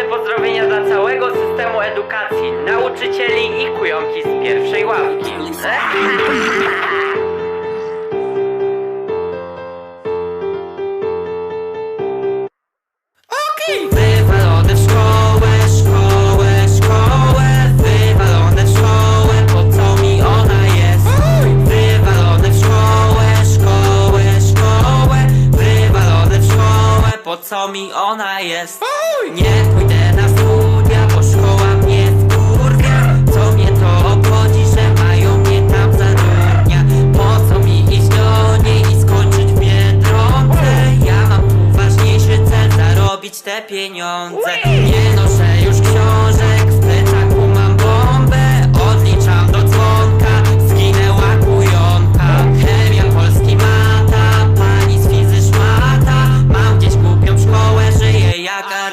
Najlepsze pozdrowienia dla całego systemu edukacji, nauczycieli i kujonki z pierwszej ławki. Co mi ona jest? Nie pójdę na studia, bo szkoła mnie wkurwia Co mnie to obchodzi, że mają mnie tam zatrudnia Po co mi iść do niej i skończyć w Biedronce? Ja mam tu ważniejszy cel, zarobić te pieniądze Nie noszę już książek,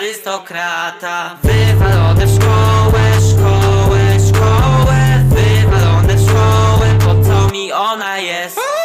arystokrata Wywalone w szkołę, szkołę, szkołę Wywalone w szkołę, po co mi ona jest?